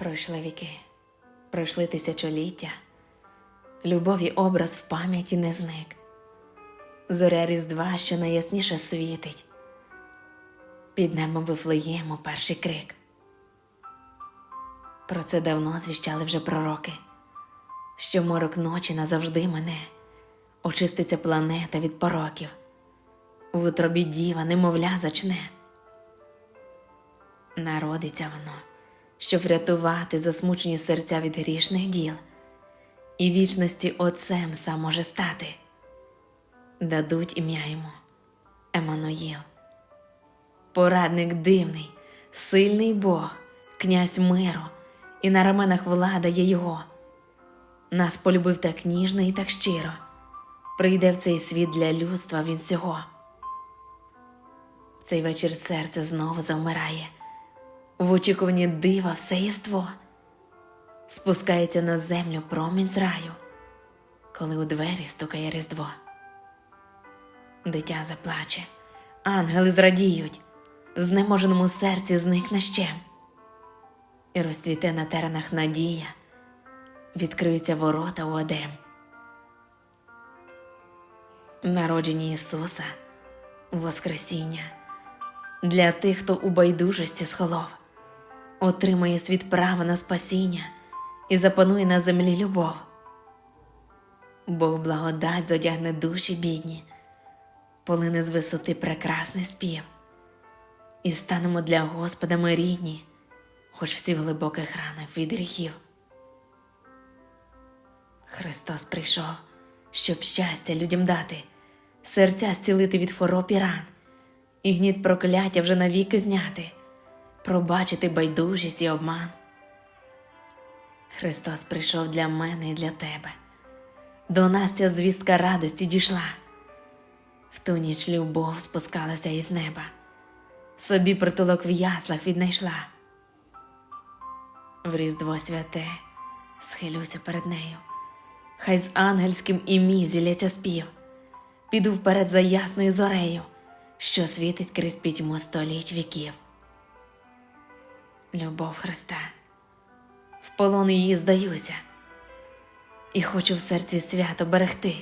Пройшли віки, пройшли тисячоліття, любові образ в пам'яті не зник. Зоря Різдва, що найясніше світить, під небом вифлеємо перший крик. Про це давно звіщали вже пророки, що морок ночі назавжди мене, очиститься планета від пороків, в утробі діва немовля зачне. Народиться воно, щоб врятувати засмучені серця від грішних діл, і вічності отцем сам може стати. Дадуть ім'я йому Еммануїл. Порадник дивний, сильний Бог, князь миру, і на раменах влада є його. Нас полюбив так ніжно і так щиро. Прийде в цей світ для людства він всього. Цей вечір серце знову завмирає. В очікуванні дива все єство. Спускається на землю промінь з раю, коли у двері стукає Різдво. Дитя заплаче, ангели зрадіють, в знеможеному серці зникне щем. І розцвіте на теренах надія, відкриються ворота у Едем. Народження Ісуса Воскресіння для тих, хто у байдужості схолов, отримає світ право на спасіння і запанує на землі любов. Бог благодать зодягне душі бідні, полине з висоти прекрасний спів, і станемо для Господа ми рідні, хоч всі в глибоких ранах від гріхів. Христос прийшов, щоб щастя людям дати, серця зцілити від хвороб і ран, і гніт прокляття вже навіки зняти, пробачити байдужість і обман. Христос прийшов для мене і для тебе. До нас ця звістка радості дійшла. В ту ніч любов спускалася із неба, собі притулок в яслах віднайшла. В Різдво святе схилюся перед нею, хай з ангельським ім'ї зілється спів, піду вперед за ясною зорею, що світить крізь пітьму століть віків. Любов Христа, в полон її здаюся, і хочу в серці свято берегти.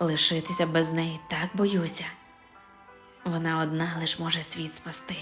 Лишитися без неї так боюся, вона одна лиш може світ спасти.